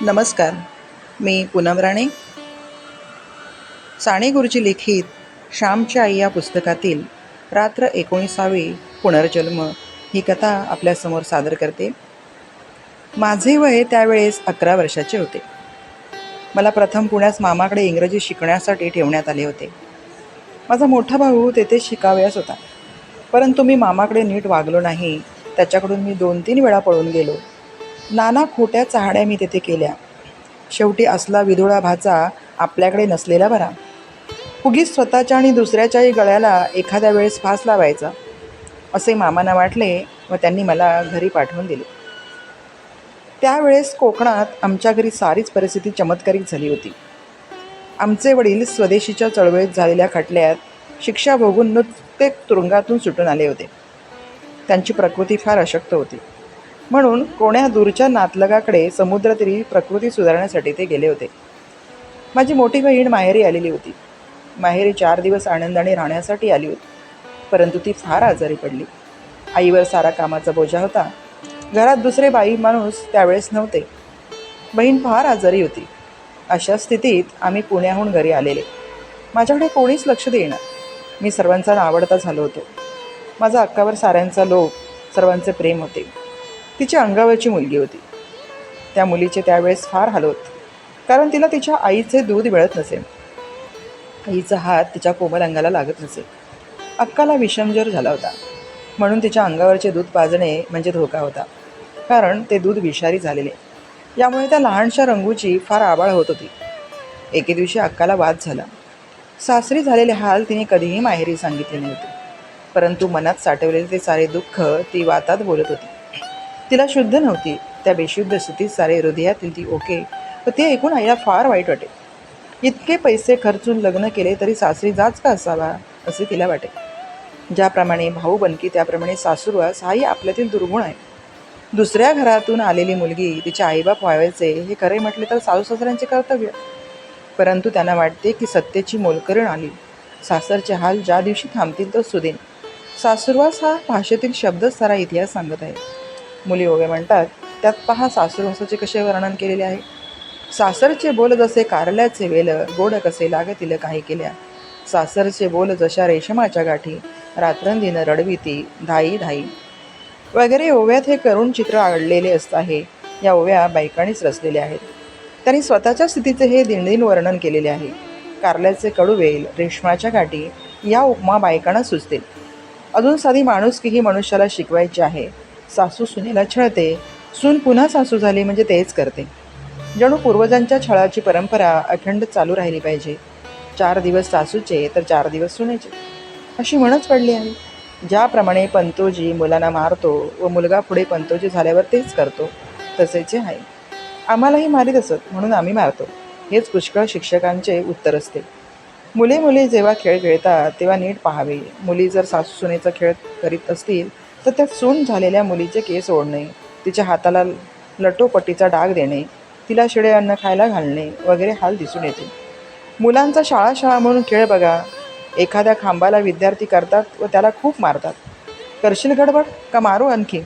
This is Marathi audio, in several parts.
नमस्कार मी पूनम राणे. साने गुरुजी लिखित श्यामच्या आई या पुस्तकातील रात्र एकोणीसावी पुनर्जन्म ही कथा आपल्यासमोर सादर करते. माझे वय त्यावेळेस अकरा वर्षाचे होते. मला प्रथम पुण्यास मामाकडे इंग्रजी शिकण्यासाठी ठेवण्यात आले होते. माझा मोठा भाऊ तेथे शिकावयास होता. परंतु मी मामाकडे नीट वागलो नाही. त्याच्याकडून मी दोन तीन वेळा पळून गेलो. नाना खोट्या चाहड्या मी तेथे केल्या. शेवटी असला विधुळा भाचा आपल्याकडे नसलेला बरा. उगीच स्वतःच्या आणि दुसऱ्याच्याही गळ्याला एखाद्या वेळेस फास लावायचा. असे मामांना वाटले व त्यांनी मला घरी पाठवून दिले. त्यावेळेस कोकणात आमच्या घरी सारीच परिस्थिती चमत्कारिक झाली होती. आमचे वडील स्वदेशीच्या चळवळीत झालेल्या खटल्यात शिक्षा भोगून नुकतेच तुरुंगातून सुटून आले होते. त्यांची प्रकृती फार अशक्त होती. म्हणून कोण्या दूरच्या नातलगाकडे समुद्रतीरी प्रकृती सुधारण्यासाठी ते गेले होते. माझी मोठी बहीण माहेरी आलेली होती. माहेरी चार दिवस आनंदाने राहण्यासाठी आली होती. परंतु ती फार आजारी पडली. आईवर सारा कामाचा बोजा होता. घरात दुसरे बाई माणूस त्यावेळेस नव्हते. बहीण फार आजारी होती. अशा स्थितीत आम्ही पुण्याहून घरी आलेले. माझ्याकडे कोणीच लक्ष देईना. मी सर्वांचा आवडता झालो होतो. माझा अक्कावर साऱ्यांचा लोक सर्वांचे प्रेम होते. तिच्या अंगावरची मुलगी होती. त्या मुलीचे त्यावेळेस फार हाल होत कारण तिला तिच्या आईचे दूध मिळत नसे. आईचा हात तिच्या कोमल अंगाला लागत नसे. अक्काला विषमजर झाला होता. म्हणून तिच्या अंगावरचे दूध पाजणे म्हणजे धोका होता कारण ते दूध विषारी झालेले. यामुळे त्या लहानशा रंगूची फार आबाळ होत होती. एके दिवशी अक्काला वाद झाला. सासरी झालेले हाल तिने कधीही माहेरी सांगितले नव्हते परंतु मनात साठवलेले ते सारे दुःख ती वातात बोलत होती. तिला शुद्ध नव्हती. त्या बेशुद्ध स्थितीत सारे हृदयातील ती ओके. व ते ऐकून आईला फार वाईट वाटे. इतके पैसे खर्चून लग्न केले तरी सासरी जाच का असावा? असे तिला वाटे. ज्याप्रमाणे भाऊ बनकी त्याप्रमाणे सासूरवास हाही आपल्यातील दुर्गुण आहे. दुसऱ्या घरातून आलेली मुलगी तिचे आईबाप व्हावायचे हे खरे म्हटले तर सासू सासऱ्यांचे कर्तव्य. परंतु त्यांना वाटते की सत्तेची मोलकरण आली. सासरचे हाल ज्या दिवशी थांबतील तो सुदेन. सासूरवास हा भाषेतील शब्दच सारा इतिहास सांगत आहे. मुली ओवे म्हणतात त्यात पहा सासूरवासाचे कसे वर्णन केलेले आहे. सासरचे बोल जसे कारल्याचे वेल गोड कसे लागतील काही केल्या. सासरचे बोल जशा रेशमाच्या गाठी रात्रंदिनं रडविती धाई धाई. वगैरे ओव्यात हे करुण चित्र आडलेले असत आहे. या ओव्या बायकांनीच रचलेल्या आहेत. त्यांनी स्वतःच्या स्थितीचे हे दिनदिन वर्णन केलेले आहे. कारल्याचे कडूवेल रेशमाच्या गाठी या उपमा बायकांना सुचतील. अजून साधी माणुसकी ही मनुष्याला शिकवायची आहे. सासू सुनेला छळते. सून पुन्हा सासू झाली म्हणजे तेच करते. जणू पूर्वजांच्या छळाची परंपरा अखंड चालू राहिली पाहिजे. चार दिवस सासूचे तर चार दिवस सुनेचे. अशी म्हणच पडली आहे. ज्याप्रमाणे पंतोजी मुलांना मारतो व मुलगा पुढे पंतोजी झाल्यावर तेच करतो तसेचे आहे. आम्हालाही मारीत असत म्हणून आम्ही मारतो. हेच पुष्कळ शिक्षकांचे उत्तर असते. मुले मुले जेव्हा खेळ खेळतात तेव्हा नीट पाहावे. मुली जर सासू सुनेचा खेळ करीत असतील तर त्यात सून झालेल्या मुलीचे केस ओढणे तिच्या हाताला लटोपट्टीचा डाग देणे तिला शिळे अन्न खायला घालणे वगैरे हाल दिसून येते. मुलांचा शाळा शाळा म्हणून खेळ बघा. एखाद्या खांबाला विद्यार्थी करतात व त्याला खूप मारतात. करशील गडबड? का मारू आणखी?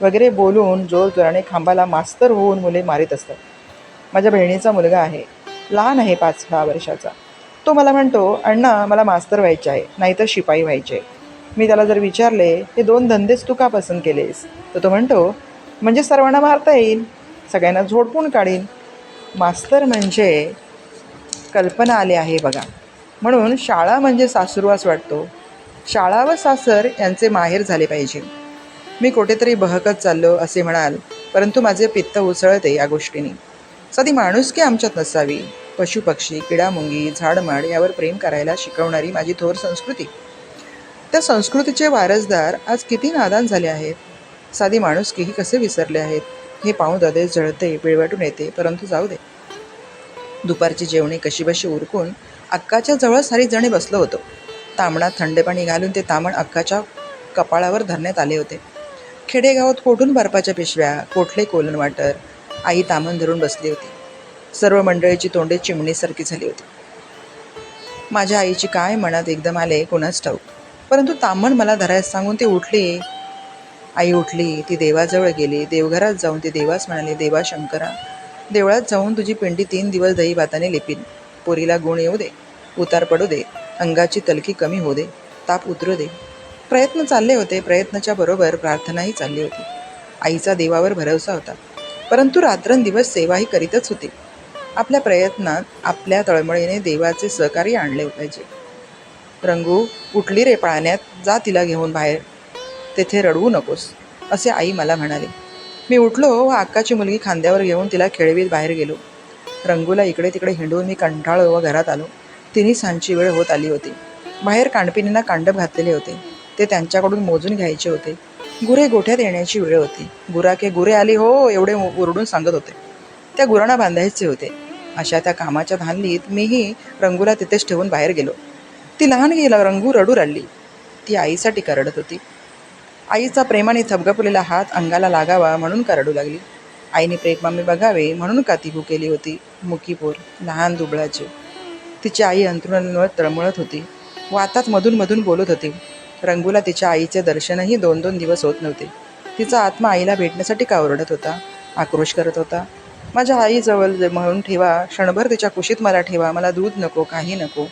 वगैरे बोलून जोरजोराने खांबाला मास्तर होऊन मुले मारित असतात. माझ्या बहिणीचा मुलगा आहे. लहान आहे पाच सहा वर्षाचा. तो मला म्हणतो अण्णा मला मास्तर व्हायचे आहे नाहीतर शिपाई व्हायचे मी त्याला जर विचारले हे दोन धंदेच तू का पसंत केलेस? तर तो म्हणतो म्हणजे सर्वांना मारता येईल सगळ्यांना झोडपून काढीन. मास्तर म्हणजे कल्पना आली आहे बघा. म्हणून शाळा म्हणजे सासुरवास वाटतो. शाळा व सासर यांचे माहेर झाले पाहिजे. मी कुठेतरी बहकत चाललो असे म्हणाल परंतु माझे पित्त उसळते या गोष्टीने. साधी माणुसकी आमच्यात नसावी. पशुपक्षी किडामुंगी झाडमाड यावर प्रेम करायला शिकवणारी माझी थोर संस्कृती. त्या संस्कृतीचे वारसदार आज किती नादान झाले आहेत. साधी माणुसकीही कसे विसरले आहेत. हे पाहून दादे जळते पिळवटून येते परंतु जाऊ दे. दुपारची जेवणे कशीबशी उरकून अक्काच्या जवळ सारी जणे बसलो होतो. तामणात थंड पाणी घालून ते तामण अक्काच्या कपाळावर धरण्यात आले होते. खेडेगावात कोठून बर्फाच्या पिशव्या कोठले कोलन वाटर आई तामण धरून बसली होती. सर्व मंडळीची तोंडे चिमणीसारखी झाली होती. माझ्या आईची काय मनात एकदम आले कोणाच ठाऊक. परंतु तामण मला धरायला सांगून ते उठले. आई उठली ती देवाजवळ गेली. देवघरात जाऊन ती देवास म्हणाली देवा शंकरा देवळात जाऊन तुझी पिंडी तीन दिवस दही भाताने लेपीन. पोरीला गुण येऊ दे उतार पडू दे अंगाची तलकी कमी होऊ दे ताप उतरू दे. प्रयत्न चालले होते. प्रयत्नाच्या बरोबर प्रार्थनाही चालली होती. आईचा देवावर भरवसा होता. परंतु रात्रंदिवस सेवाही करीतच होती. आपल्या प्रयत्नात आपल्या तळमळीने देवाचे सहकार्य आणले पाहिजे. रंगू उठली रे पाळण्यात जा तिला घेऊन बाहेर. तेथे रडवू नकोस असे आई मला म्हणाली. मी उठलो व अक्काची मुलगी खांद्यावर घेऊन तिला खेळवीत बाहेर गेलो. रंगूला इकडे तिकडे हिंडून मी कंटाळलो व घरात आलो. तिन्ही सांची वेळ होत आली होती. बाहेर कानपिनींना कांडप घातलेले होते. ते त्यांच्याकडून मोजून घ्यायचे होते. गुरे गोठ्यात येण्याची वेळ होती. गुराके गुरे आले हो एवढे ओरडून सांगत होते. त्या गुरांना बांधायचे होते. अशा त्या कामाच्या धानलीत मीही रंगूला तिथेच ठेवून बाहेर गेलो. ती लहान गेला रंगू रडू रडली. ती आईसाठी करडत होती. आईचा प्रेमाने थबगपलेला हात अंगाला लागावा म्हणून करडू लागली. आईने प्रेमाने बघावे म्हणून कातीभू केली होती? मुकीपोर लहान दुबळाची. तिची आई अंतरुणांवर तळमळत होती. वातात मधून मधून बोलत होती. रंगूला तिच्या आईचे दर्शनही दोन दोन दिवस होत नव्हते. तिचा आत्मा आईला भेटण्यासाठी का ओरडत होता? आक्रोश करत होता. माझ्या आईजवळ म्हणून ठेवा. क्षणभर तिच्या कुशीत मला ठेवा. मला दूध नको काही नको.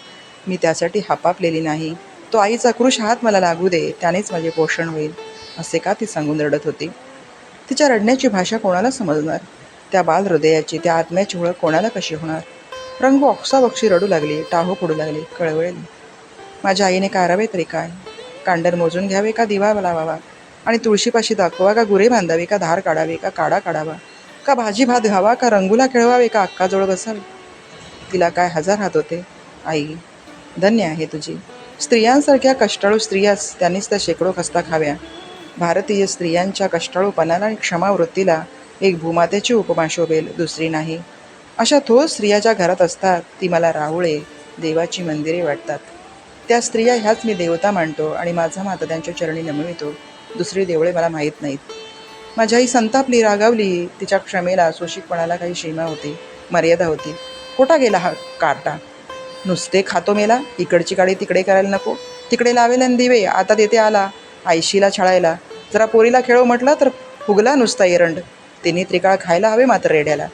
मी त्यासाठी हापापलेली नाही. तो आईचा कृष हात मला लागू दे त्यानेच माझे पोषण होईल असे का ती सांगून रडत होती? तिच्या रडण्याची भाषा कोणाला समजणार? त्या बाल हृदयाची त्या आत्म्याची ओळख कोणाला कशी होणार? रंग ऑक्साबक्षी रडू लागली टाहो पडू लागली कळवळली. माझ्या आईने कारावे तरी काय? कांडर मोजून घ्यावे का दिवा लावावा? आणि तुळशीपाशी दाखवा का गुरे बांधावे का धार काढावे का काडा काढावा? का भाजी भात घ्यावा का रंगूला खेळवावे का अक्काजवळ बसावे? तिला काय हजार हात होते? आई धन्य आहे तुझी. स्त्रियांसारख्या कष्टाळू स्त्रियास त्यांनीच त्या शेकडो खस्ता खाव्या. भारतीय स्त्रियांच्या कष्टाळूपणाला आणि क्षमावृत्तीला एक भूमातेची उपमा शोभेल दुसरी नाही. अशा थोर स्त्रिया ज्या घरात असतात ती मला राहुळे देवाची मंदिरे वाटतात. त्या स्त्रिया ह्याच मी देवता मानतो आणि माझा माता त्यांच्या चरणी नमवितो. दुसरी देवळे मला माहीत नाहीत. माझी आई संतापली रागावली तिच्या क्षमेला सोशिकपणाला काही सीमा होती मर्यादा होती. कोटा गेला हा काटा नुसते खातो मेला इकडची काळी तिकडे करायला नको. तिकडे लावेल आणि दिवे आता तेथे आला. आयशीला छळायला. जरा पोरीला खेळो म्हटलं तर फुगला नुसता एरंड. तिने त्रिकाळ खायला हवे मात्र रेड्याला.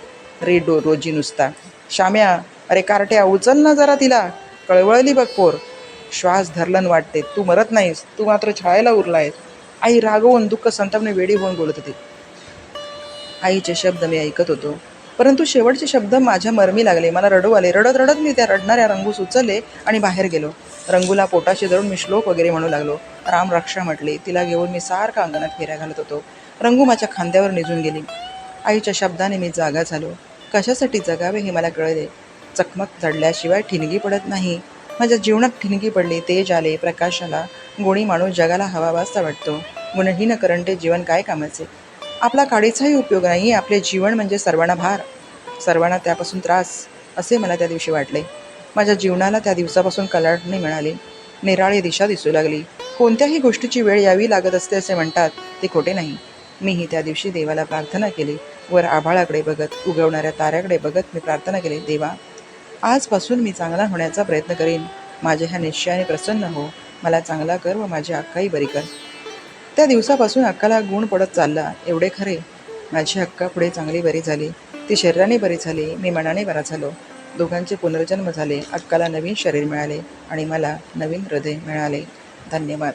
रे डो रोजी नुसता. शाम्या अरे कारट्या उचल ना जरा तिला. कळवळली बघ पोर. श्वास धरलन वाटते. तू मरत नाहीस. तू मात्र छळायला उरलायस. आई रागवून दुःख संतापने वेडी होऊन बोलत होती. आईचे शब्द मी ऐकत होतो. परंतु शेवटचे शब्द माझ्या मरमी लागले. मला रडू आले. रडत रडत मी त्या रडणाऱ्या रंगूस उचलले आणि बाहेर गेलो. रंगूला पोटाशी धरून मी श्लोक वगैरे म्हणू लागलो. राम रक्षा म्हटले. तिला घेऊन मी सारखा अंगणात फेऱ्या घालत होतो. रंगू माझ्या खांद्यावर निजून गेली. आईच्या शब्दाने मी जागा झालो. कशासाठी जगावे हे मला कळले. चकमक चढल्याशिवाय ठिणगी पडत नाही. माझ्या जीवनात ठिणगी पडली तेज आले प्रकाशाला गोणी गुणी माणूस जगाला हवावासा वाटतो. गुणहीन करंटे जीवन काय कामाचे? आपला काडीचाही उपयोग नाही आपले जीवन म्हणजे सर्वांना भार सर्वांना त्यापासून त्रास असे मला त्या दिवशी वाटले. माझ्या जीवनाला त्या दिवसापासून कलाटणी मिळाली. निराळी दिशा दिसू लागली. कोणत्याही गोष्टीची वेळ यावी लागत असते असे म्हणतात ते खोटे नाही. मीही त्या दिवशी देवाला प्रार्थना केली. वर आभाळाकडे बघत उगवणाऱ्या ताऱ्याकडे बघत मी प्रार्थना केली देवा आजपासून मी चांगला होण्याचा प्रयत्न करीन. माझ्या ह्या निश्चयाने प्रसन्न हो. मला चांगला कर व माझी अक्काही बरी कर. त्या दिवसापासून अक्काला गुण पडत चालला. एवढे खरे. माझी अक्का पुढे चांगली बरी झाली. ती शरीराने बरी झाली. मी मनाने बरा झालो. दोघांचे पुनर्जन्म झाले. अक्काला नवीन शरीर मिळाले आणि मला नवीन हृदय मिळाले. धन्यवाद.